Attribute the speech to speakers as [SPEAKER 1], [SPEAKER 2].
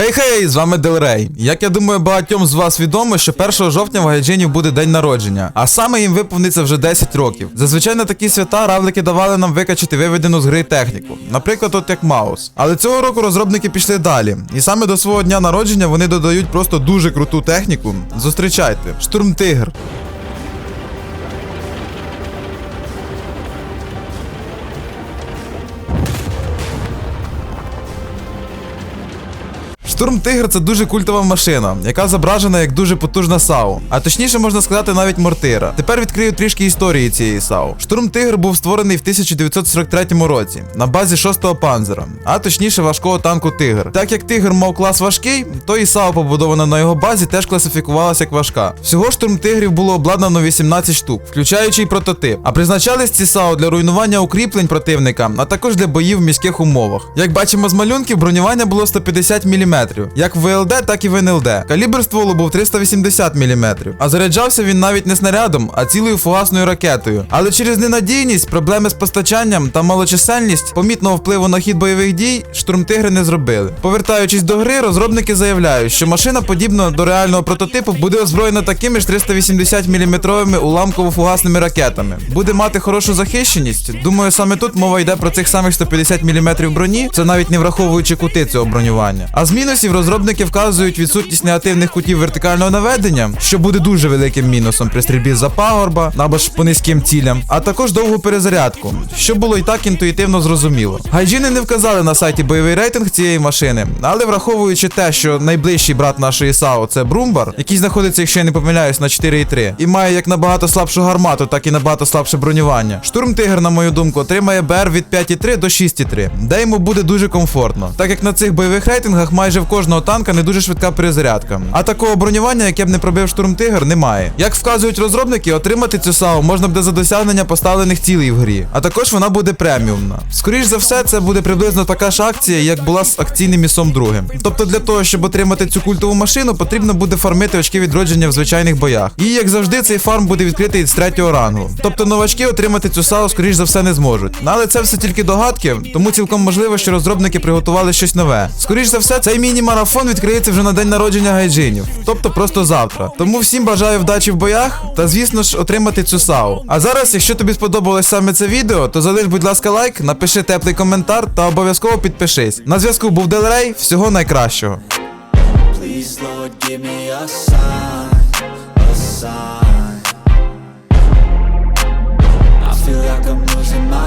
[SPEAKER 1] Хей-хей, з вами Делрей. Як я думаю, багатьом з вас відомо, що 1 жовтня в Гайджинів буде день народження, а саме їм виповниться вже 10 років. Зазвичай на такі свята равлики давали нам викачати виведену з гри техніку, наприклад, от як Маус. Але цього року розробники пішли далі, і саме до свого дня народження вони додають просто дуже круту техніку. Зустрічайте, штурм Тигр. Штурм Тигр це дуже культова машина, яка зображена як дуже потужна САУ. А точніше можна сказати навіть мортира. Тепер відкрию трішки історії цієї САУ. Штурм Тигр був створений в 1943 році на базі 6-го панзера, а точніше важкого танку Тигр. Так як Тигр мав клас важкий, то і САУ, побудована на його базі, теж класифікувалася як важка. Всього штурм тигрів було обладнано 18 штук, включаючи й прототип. А призначались ці САУ для руйнування укріплень противника, а також для боїв в міських умовах. Як бачимо з малюнків, бронювання було 150 мм, як в ВЛД, так і в НЛД. Калібр стволу був 380 мм, а заряджався він навіть не снарядом, а цілою фугасною ракетою. Але через ненадійність, проблеми з постачанням та малочисельність помітного впливу на хід бойових дій штурмтигри не зробили. Повертаючись до гри, розробники заявляють, що машина, подібна до реального прототипу, буде озброєна такими ж 380 мм уламково-фугасними ракетами. Буде мати хорошу захищеність. Думаю, саме тут мова йде про цих самих 150 мм броні, це навіть не враховуючи кути цього бронювання. А з мінусів розробники вказують відсутність негативних кутів вертикального наведення, що буде дуже великим мінусом при стрільбі за пагорба або ж по низьким цілям, а також довгу перезарядку, що було і так інтуїтивно зрозуміло. Гайджини не вказали на сайті бойовий рейтинг цієї машини, але враховуючи те, що найближчий брат нашої САУ це Брумбар, який знаходиться, якщо я не помиляюсь, на 4,3, і має як набагато слабшу гармату, так і набагато слабше бронювання. Штурм Тигр, на мою думку, отримає БР від 5,3 до 6,3, де йому буде дуже комфортно, так як на цих бойових рейтингах майже в кожного танка не дуже швидка перезарядка. А такого бронювання, яке б не пробив штурм Тигр, немає. Як вказують розробники, отримати цю САУ можна буде за досягнення поставлених цілей в грі, а також вона буде преміумна. Скоріш за все, це буде приблизно така ж акція, як була з акційним місом другим. Тобто для того, щоб отримати цю культову машину, потрібно буде фармити очки відродження в звичайних боях. І як завжди, цей фарм буде відкритий з третього рангу. Тобто новачки отримати цю САУ, скоріш за все, не зможуть. Ну, Але це все тільки догадки, тому цілком можливо, що розробники приготували щось нове. Скоріш за все, цей міні-марафон відкриється вже на день народження гайджинів, тобто просто завтра. Тому всім бажаю вдачі в боях та, звісно ж, отримати цю сау. А зараз, якщо тобі сподобалось саме це відео, то залиш, будь ласка, лайк, напиши теплий коментар та обов'язково підпишись. На зв'язку був Делрей, всього найкращого.
[SPEAKER 2] Please, Lord, feel like I'm losing my